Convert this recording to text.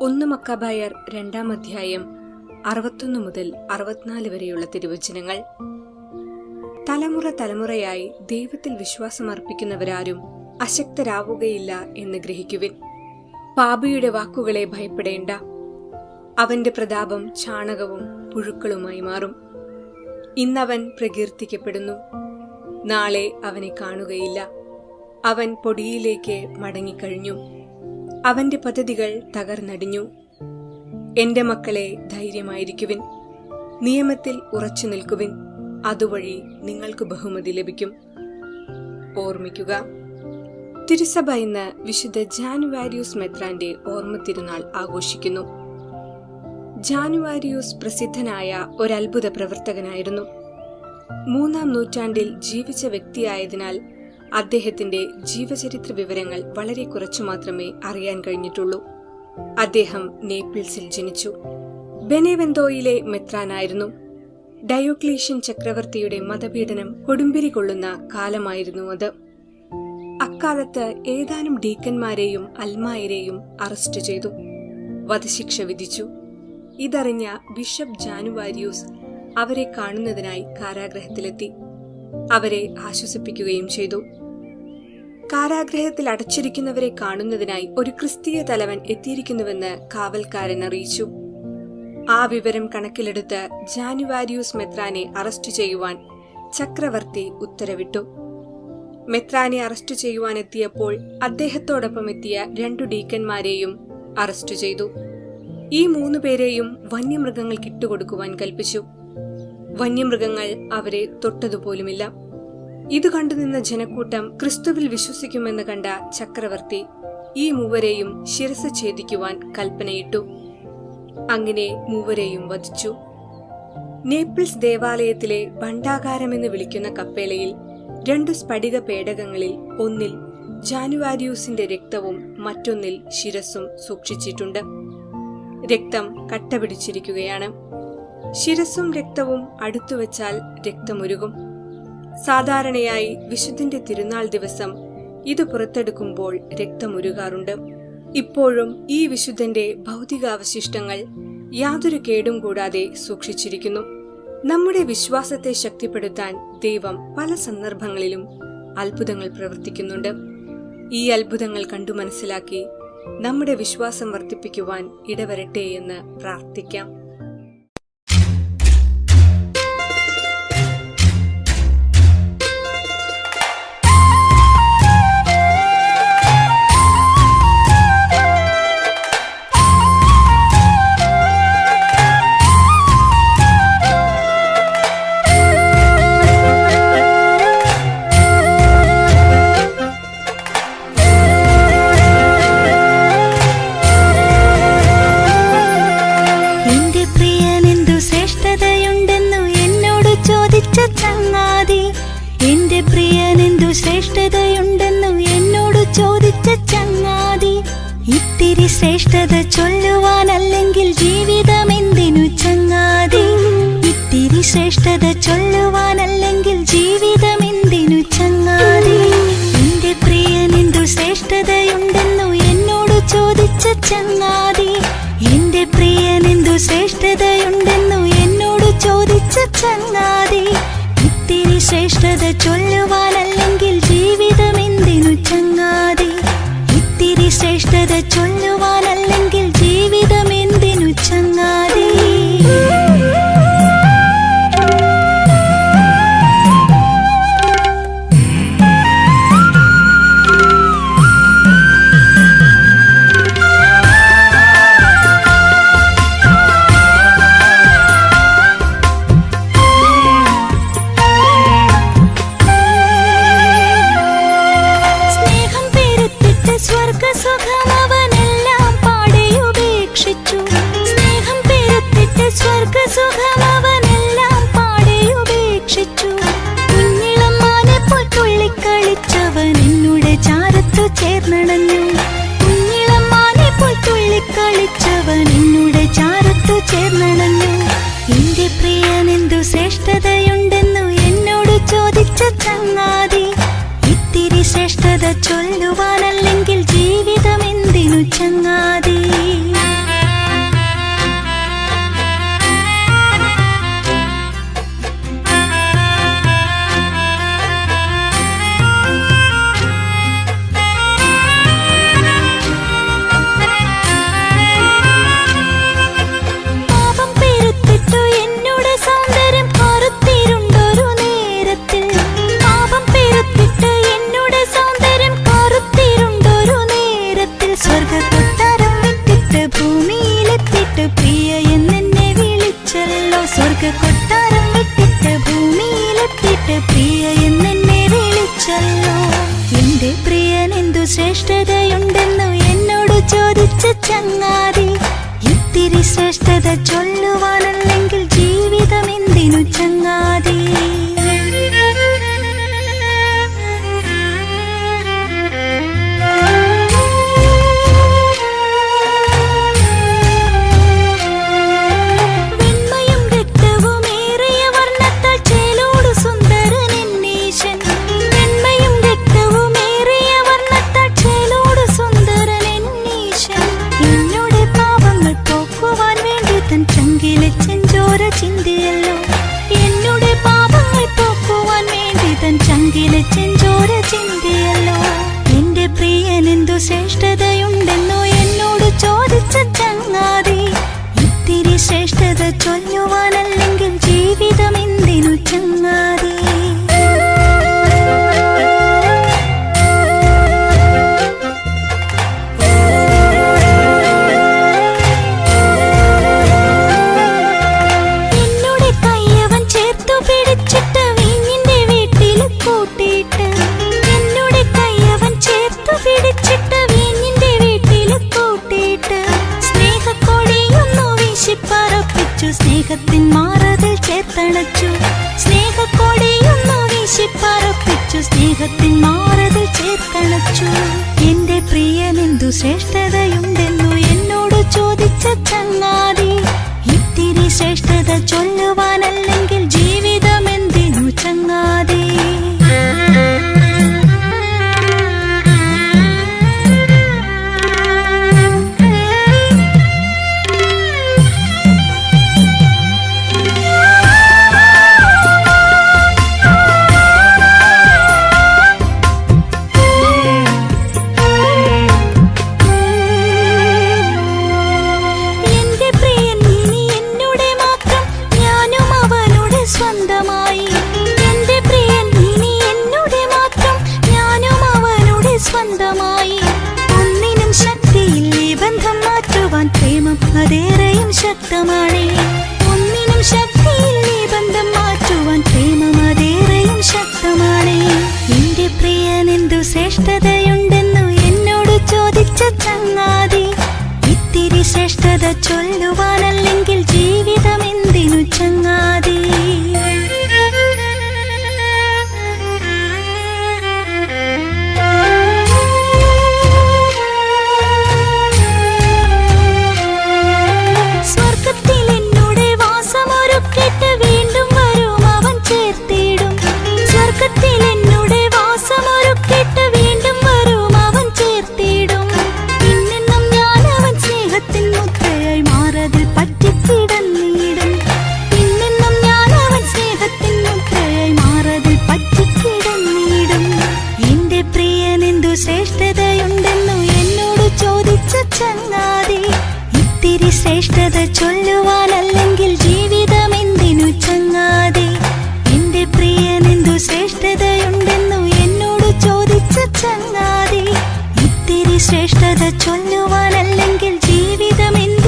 ഒന്ന് മക്കാബായർ രണ്ടാം അധ്യായം അറുപത്തൊന്ന് മുതൽ അറുപത്തിനാല് വരെയുള്ള തിരുവചനങ്ങൾ. തലമുറ തലമുറയായി ദൈവത്തിൽ വിശ്വാസമർപ്പിക്കുന്നവരാരും അശക്തരാവുകയില്ല എന്ന് ഗ്രഹിക്കുവിൻ. പാപിയുടെ വാക്കുകളെ ഭയപ്പെടേണ്ട. അവന്റെ പ്രതാപം ചാണകവും പുഴുക്കളുമായി മാറും. ഇന്നവൻ പ്രകീർത്തിക്കപ്പെടുന്നു. നാളെ അവനെ കാണുകയില്ല. അവൻ പൊടിയിലേക്ക് മടങ്ങിക്കഴിഞ്ഞു. അവന്റെ പദ്ധതികൾ തകർന്നടിഞ്ഞു. എന്റെ മക്കളെ ധൈര്യമായിരിക്കുവിൻ. നിയമത്തിൽ ഉറച്ചു നിൽക്കുവിൻ. അതുവഴി നിങ്ങൾക്ക് ബഹുമതി ലഭിക്കും. ഓർമ്മിക്കുക തിരുസഭ ഇന്ന് വിശുദ്ധ ജാനുവാരിയൂസ് മെത്രാന്റെ ഓർമ്മ തിരുനാൾ ആഘോഷിക്കുന്നു. ജാനുവാരിയൂസ് പ്രസിദ്ധനായ ഒരത്ഭുത പ്രവർത്തകനായിരുന്നു. മൂന്നാം നൂറ്റാണ്ടിൽ ജീവിച്ച വ്യക്തിയായതിനാൽ അദ്ദേഹത്തിന്റെ ജീവചരിത്ര വിവരങ്ങൾ വളരെ കുറച്ചു മാത്രമേ അറിയാൻ കഴിഞ്ഞിട്ടുള്ളൂ. അദ്ദേഹം നേപ്പിൾസിൽ ജനിച്ചു. ബെനേവെന്തോയിലെ മെത്രാനായിരുന്നു. ഡയോക്ലീഷ്യൻ ചക്രവർത്തിയുടെ മതപീഡനം കൊടുമ്പിരി കൊള്ളുന്ന കാലമായിരുന്നു അത്. അക്കാലത്ത് ഏതാനും ഡീക്കന്മാരെയും അൽമായരെയും അറസ്റ്റ് ചെയ്തു. വധശിക്ഷ വിധിച്ചു. ഇതറിഞ്ഞ ബിഷപ്പ് ജാനുവാരിയൂസ് അവരെ കാണുന്നതിനായി കാരാഗ്രഹത്തിലെത്തി. അവരെ ആശ്വസിപ്പിക്കുകയും ചെയ്തു. കാരാഗ്രഹത്തിൽ അടച്ചിരിക്കുന്നവരെ കാണുന്നതിനായി ഒരു ക്രിസ്തീയ തലവൻ എത്തിയിരിക്കുന്നുവെന്ന് കാവൽക്കാരൻ അറിയിച്ചു. ആ വിവരം കണക്കിലെടുത്ത് ജാനുവാരിയൂസ് മെത്രാനെ അറസ്റ്റ് ചെയ്യുവാൻ ചക്രവർത്തി ഉത്തരവിട്ടു. മെത്രാനെ അറസ്റ്റ് ചെയ്യുവാൻ എത്തിയപ്പോൾ അദ്ദേഹത്തോടൊപ്പം എത്തിയ രണ്ടു ഡീക്കന്മാരെയും അറസ്റ്റ് ചെയ്തു. ഈ മൂന്നു പേരെയും വന്യമൃഗങ്ങൾക്ക് ഇട്ടുകൊടുക്കുവാൻ കൽപ്പിച്ചു. വന്യമൃഗങ്ങൾ അവരെ തൊട്ടതുപോലുമില്ല. ഇത് കണ്ടുനിന്ന ജനക്കൂട്ടം ക്രിസ്തുവിൽ വിശ്വസിക്കുമെന്ന് കണ്ട ചക്രവർത്തി ഈ മൂവരെയും ശിരസ് ഛേദിക്കുവാൻ കൽപ്പനയിട്ടു. അങ്ങനെ മൂവരെയും വധിച്ചു. നേപ്പിൾസ് ദേവാലയത്തിലെ ഭണ്ഡാകാരമെന്ന് വിളിക്കുന്ന കപ്പേലയിൽ രണ്ടു സ്ഫടിക പേടകങ്ങളിൽ ഒന്നിൽ ജാനുവാരിയൂസിന്റെ രക്തവും മറ്റൊന്നിൽ ശിരസും സൂക്ഷിച്ചിട്ടുണ്ട്. രക്തം കട്ടപിടിച്ചിരിക്കുകയാണ്. ശിരസും രക്തവും അടുത്തുവച്ചാൽ രക്തമൊരുകും. സാധാരണയായി വിശുദ്ധന്റെ തിരുനാൾ ദിവസം ഇത് പുറത്തെടുക്കുമ്പോൾ രക്തമൊരുകാറുണ്ട്. ഇപ്പോഴും ഈ വിശുദ്ധന്റെ ഭൗതികാവശിഷ്ടങ്ങൾ യാതൊരു കേടും കൂടാതെ സൂക്ഷിച്ചിരിക്കുന്നു. നമ്മുടെ വിശ്വാസത്തെ ശക്തിപ്പെടുത്താൻ ദൈവം പല സന്ദർഭങ്ങളിലും അത്ഭുതങ്ങൾ പ്രവർത്തിക്കുന്നുണ്ട്. ഈ അത്ഭുതങ്ങൾ കണ്ടു മനസ്സിലാക്കി നമ്മുടെ വിശ്വാസം വർദ്ധിപ്പിക്കുവാൻ ഇടവരട്ടെ എന്ന് പ്രാർത്ഥിക്കാം. ശ്രേഷ്ഠത ചൊല്ലുവാനല്ലെങ്കിൽ ജീവിതം എന്തിനു ചങ്ങാതി? ഇത്തിരി ശ്രേഷ്ഠത ചൊല്ലുവാനല്ലെങ്കിൽ ജീവിതം എന്തിനു ചങ്ങാതി എന്റെ പ്രിയനെന്തു ശ്രേഷ്ഠതയുണ്ടെന്നു എന്നോട് ചോദിച്ച ചങ്ങാതി. എന്റെ പ്രിയനെന്തു ശ്രേഷ്ഠതയുണ്ടെന്നു എന്നോട് ചോദിച്ച ചങ്ങാതി. ഇത്തിരി ശ്രേഷ്ഠത ചൊല്ലുവാനല്ലെങ്കിൽ ജീവിതം എന്തിനു ചങ്ങാതി? ഇത്തിരി ശ്രേഷ്ഠത ചൊല്ലുവാനല്ലെങ്കിൽ ജീവിതം എന്തിനു ചങ്ങാതി ചേർന്നടഞ്ഞു. കുഞ്ഞിളമാനെ പോൽ തുള്ളി എന്നോട് ചാരത്തു ചേർന്നടഞ്ഞു. എന്റെ പ്രിയൻ ശ്രേഷ്ഠതയുണ്ടെന്നു എന്നോട് ചോദിച്ച ചങ്ങാതി. ഇത്തിരി ശ്രേഷ്ഠത ചൊല്ലുവാനല്ലെങ്കിൽ ജീവിതം എന്തിനു ചങ്ങാതി? വിട്ടിട്ട് കൊട്ടാരം വിട്ടിട്ട് ഭൂമിയിലെത്തിട്ട് പ്രിയ എന്നെ വിളിച്ചല്ലോ. എന്റെ പ്രിയൻ എന്തു ശ്രേഷ്ഠതയുണ്ടെന്നു എന്നോട് ചോദിച്ച ചങ്ങാതി ഇത്തിരി ശ്രേഷ്ഠത ചൊല്ലുവാനല്ലെങ്കിൽ ജീവൻ ശ്രേഷ്ഠതയുണ്ടെന്നു എന്നോട് ചോദിച്ച ചങ്ങാതി. ഇത്തിരി ശ്രേഷ്ഠത ചൊല്ലുവാനല്ലെങ്കിൽ ചൊല്ലുവാനല്ലെങ്കിൽ ജീവിതം എന്തിനു ചങ്ങാതെ? എന്റെ പ്രിയനെന്തു ശ്രേഷ്ഠതയുണ്ടെന്നു എന്നോട് ചോദിച്ച ചങ്ങാതെ. ഇത്തിരി ശ്രേഷ്ഠത ചൊല്ലുവാനല്ലെങ്കിൽ ജീവിതം എന്ത്